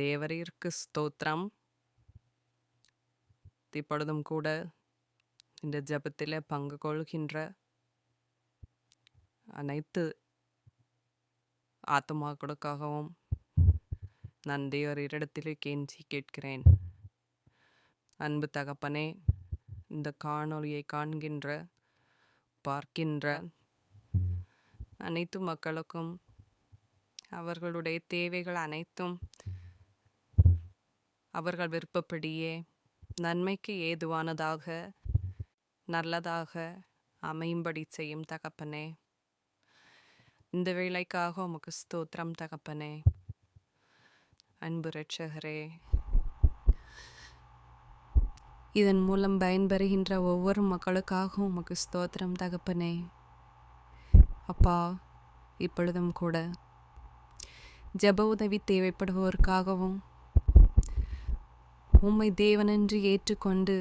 தேவரீர்க்கு ஸ்தோத்திரம். இப்பொழுதும் கூட இந்த ஜெபத்தில் பங்கு கொள்கின்ற அனைத்து ஆத்மாக்களுக்காகவும் நான் தேவரிடத்திலே கெஞ்சி கேட்கிறேன். அன்பு தகப்பனே இந்த காணொளியை காண்கின்ற பார்க்கின்ற அனைத்து மக்களுக்கும் அவர்களுடைய தேவைகள் அனைத்தும் அவர்கள் விருப்பப்படியே நன்மைக்கு ஏதுவானதாக நல்லதாக அமையும்படி செய்யும் தகப்பனே. இந்த வேலைக்காக உமக்கு ஸ்தோத்திரம் தகப்பனே. அன்பு ரட்சகரே இதன் மூலம் பயன்பெறுகின்ற ஒவ்வொரு மக்களுக்காகவும் உமக்கு ஸ்தோத்திரம் தகப்பனே. அப்பா இப்பொழுதும் கூட ஜெப உதவி தேவைப்படுவோருக்காகவும் உம்மை தேவனென்று ஏற்றுக்கொண்டு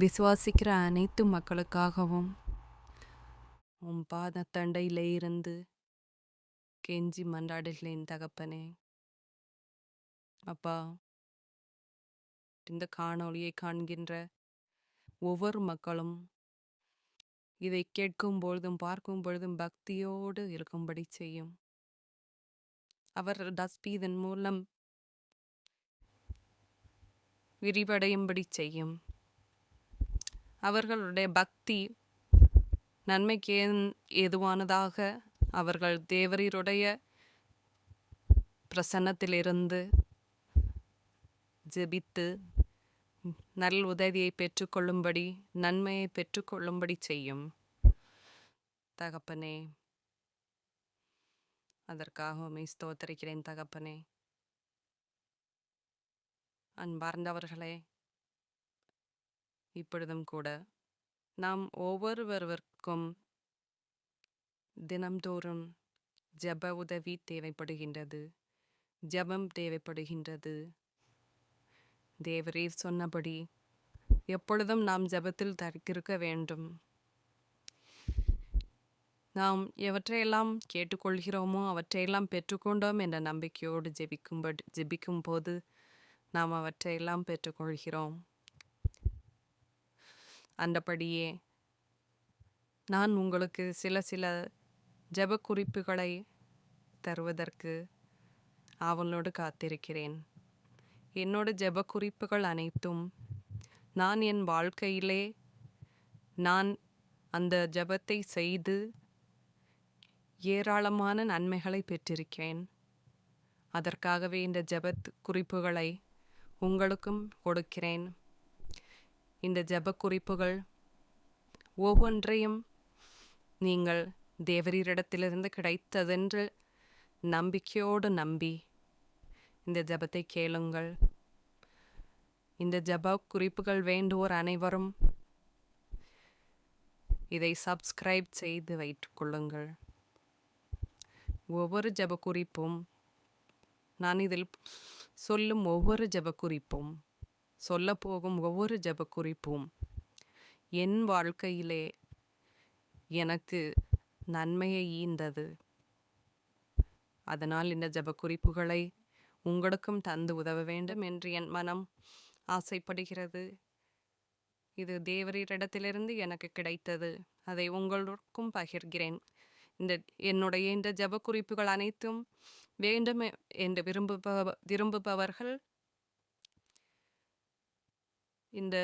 விசுவாசிக்கிற அனைத்து மக்களுக்காகவும் உம் பாத தண்டையிலே இருந்து கெஞ்சி மன்றாடுகிறேன் தகப்பனே. அப்பா இந்த காணொளியை காண்கின்ற ஒவ்வொரு மக்களும் இதை கேட்கும் பொழுதும் பார்க்கும் பொழுதும் பக்தியோடு இருக்கும்படி செய்யும். அவர் தஸ்பீதன் மூலம் விரிவடையும்படி செய்யும். அவர்களுடைய பக்தி நன்மைக்கு ஏன்- ஏதுவானதாக அவர்கள் தேவரீருடைய பிரசன்னத்திலிருந்து ஜெபித்து நல் உதவியை பெற்றுக்கொள்ளும்படி நன்மையை பெற்றுக்கொள்ளும்படி செய்யும். தகப்பனே அதற்காக உம்மை ஸ்தோத்தரிக்கிறேன் தகப்பனே. அன்பார்ந்தவர்களே இப்பொழுதும் கூட நாம் ஒவ்வொருவருவருக்கும் தினம்தோறும் ஜெப உதவி தேவைப்படுகின்றது ஜெபம் தேவைப்படுகின்றது. தேவரே சொன்னபடி எப்பொழுதும் நாம் ஜெபத்தில் தரித்திருக்க வேண்டும். நாம் எவற்றையெல்லாம் கேட்டுக்கொள்கிறோமோ அவற்றையெல்லாம் பெற்றுக்கொண்டோம் என்ற நம்பிக்கையோடு ஜெபிக்கும்படி ஜெபிக்கும் போது நாம் அவற்றையெல்லாம் பெற்றுக்கொள்கிறோம் அந்தபடியே நான் உங்களுக்கு சில சில ஜெப குறிப்புகளை தருவதற்கு ஆவலோடு காத்திருக்கிறேன். என்னோட ஜெப குறிப்புகள் அனைத்தும் நான் என் வாழ்க்கையிலே நான் அந்த ஜெபத்தை செய்து ஏராளமான நன்மைகளை பெற்றிருக்கேன் அதற்காகவே இந்த ஜெபத் குறிப்புகளை உங்களுக்கும் கொடுக்கிறேன். இந்த ஜப குறிப்புகள் ஒவ்வொன்றையும் நீங்கள் தேவரீரிடத்திலிருந்து கிடைத்ததென்று நம்பிக்கையோடு நம்பி இந்த ஜபத்தை கேளுங்கள். இந்த ஜெப குறிப்புகள் வேண்டுவோர் அனைவரும் இதை சப்ஸ்கிரைப் செய்து வைத்துக்கொள்ளுங்கள். ஒவ்வொரு ஜப குறிப்பும் நான் இதில் சொல்லும் ஒவ்வொரு ஜெப குறிப்பும் ஒவ்வொரு ஜெப குறிப்பும் என் வாழ்க்கையிலே எனக்கு நன்மையை ஈந்தது. அதனால் இந்த ஜெப குறிப்புகளை உங்களுக்கும் தந்து உதவ வேண்டும் என்று என் மனம் ஆசைப்படுகிறது. இது தேவரீரிடத்திலிருந்து எனக்கு கிடைத்தது. அதை உங்களுக்கும் பகிர்கிறேன். இந்த என்னுடைய இந்த ஜெப குறிப்புகள் அனைத்தும் வேண்டும் என்று விரும்புபவ விரும்புபவர்கள் இந்த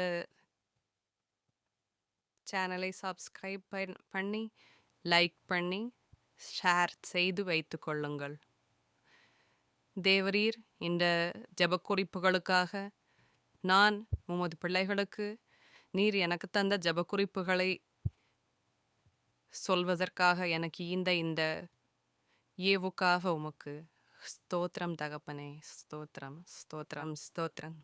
சேனலை சப்ஸ்கிரைப் பண்ணி லைக் பண்ணி ஷேர் செய்து வைத்து கொள்ளுங்கள். தேவரீர் இந்த ஜெப குறிப்புகளுக்காக நான் உமது பிள்ளைகளுக்கு நீர் எனக்கு தந்த ஜெப குறிப்புகளை சொல்வதற்காக எனக்கு இந்த இந்த ஏவுக்காக உமக்கு ஸ்தோத்திரம் தகப்பனே ஸ்தோத்திரம் ஸ்தோத்திரம் ஸ்தோத்திரம்